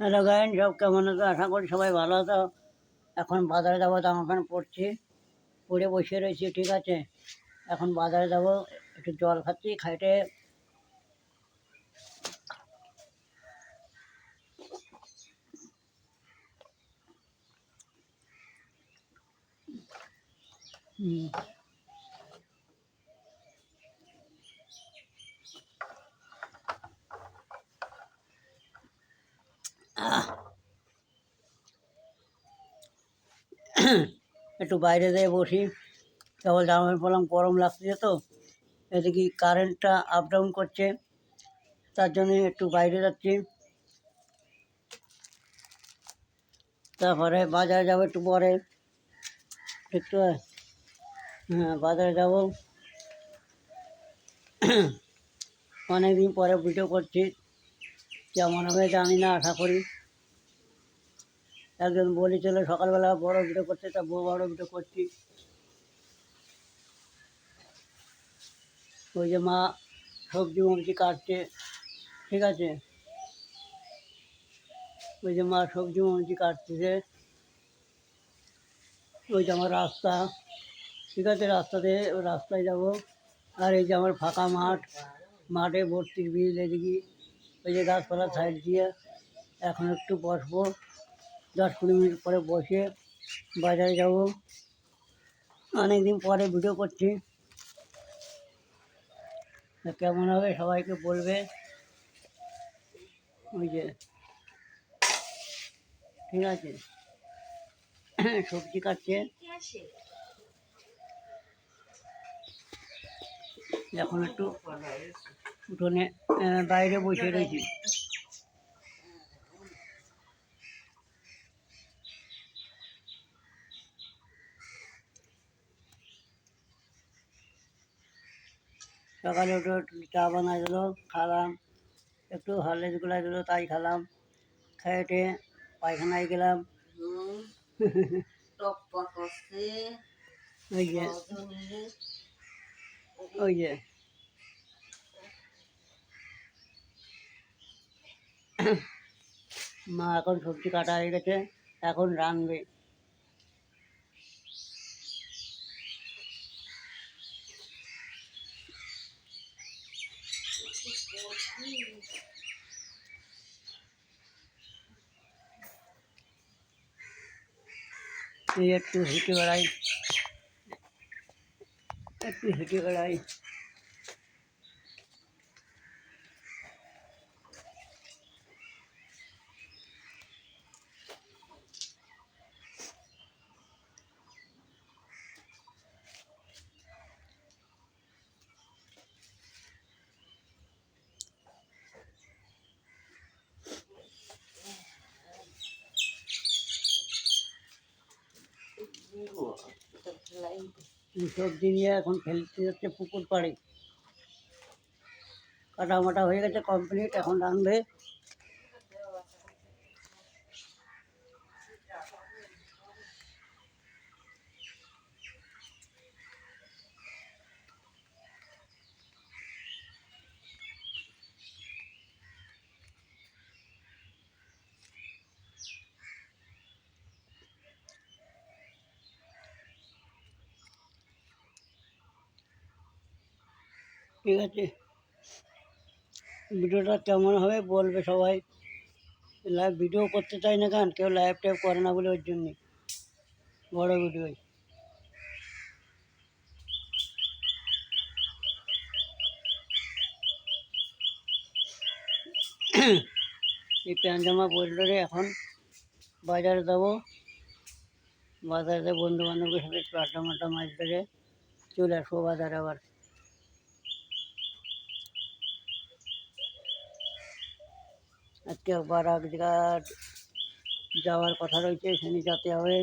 Hello Gyne সব কেমন আছো? আশা করি সবাই ভালো আছো। এখন বাজারে যাব জামা প্যান্ট পরছি পরে বসে রয়েছি, ঠিক আছে? এখন বাজারে যাব, একটু জল খাচ্ছি, খাইটে। হুম। একটু বাইরে যেয়ে বসি। কেবল জামা পরলাম গরম লাগছে তো। এদিকে কারেন্টটা আপ ডাউন করছে, তার জন্য একটু বাইরে যাচ্ছি। তারপরে বাজারে যাব একটু পরে। ঠিক তো হ্যাঁ বাজারে যাব। অনেকদিন পরে ভিডিও করছি। কেমন হবে জানি না আশা করি। একজন বলেছিল, সকালবেলা বড় ভিডিও করতে, তা বড় ভিডিও করছি। ওই যে মা সবজি মবজি কাটছে, ঠিক আছে? ওই যে মা সবজি মবজি কাটতেছে। ওই যে আমার রাস্তা, ঠিক আছে? রাস্তাতে, রাস্তায় যাব। আর এই যে আমার ফাঁকা মাঠ, মাঠে ভর্তির বিল এদিকে, ওই যে গাছপালা সাইড দিয়ে এখন একটু বসবো। দশ কুড়ি মিনিট পরে বসে বাজারে যাব। অনেক দিন পরে ভিডিও করছি। কেমন হবে সবাইকে বলবে। ওই যে, ঠিক আছে। সবজি কাটছে। এখন একটু উঠোনে বাইরে বসে রয়েছি। সকালে উঠে চা বানাই দিল খালাম। একটু হরলিক্স গুলাই দিল তাই খেলাম। খেয়ে পায়খানায় গেলাম। ওই যে ওই যে। মা এখন সবজি কাটা হয়ে গেছে এখন রাঁধবে। একটু হেঁটে বেড়াই একটু হেঁটে বেড়াই সবজি নিয়ে এখন খেলতে যাচ্ছে পুকুর পাড়ে। কাটা মাটা হয়ে গেছে কমপ্লিট এখন রাঁধবে। ঠিক আছে। ভিডিওটা কেমন হবে বলবে সবাই। লাইভ ভিডিও করতে চাই না কেন? কেউ লাইভ টাইভ করে না বলে ওর জন্যে। বড়ো ভিডিওই এই প্যান্ট জামা পরলে এখন বাজারে যাব। বাজারে বন্ধু বান্ধবের সাথে আড্ডা মাড্ডা মাছ ধরে চলে আসব বাজারে আবার। আজকে একবার এক যাওয়ার কথা রয়েছে সেখানে যেতে হবে।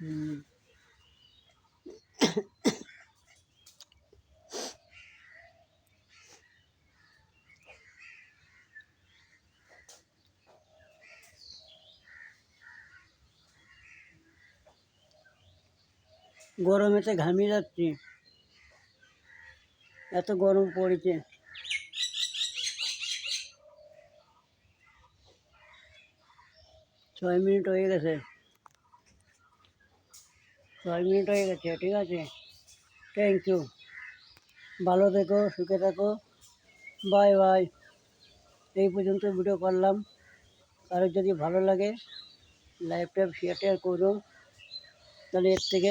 হুম। গরমেতে ঘামিয়ে যাচ্ছি। এত গরম পড়েছে। ছয় মিনিট হয়ে গেছে। ছয় মিনিট হয়ে গেছে, ঠিক আছে? থ্যাংক ইউ ভালো থেকো, সুখে থাকো। বাই বাই এই পর্যন্ত ভিডিও করলাম। কারোর যদি ভালো লাগে লাইভ শেয়ার টেয়ার করো। তাহলে এর থেকে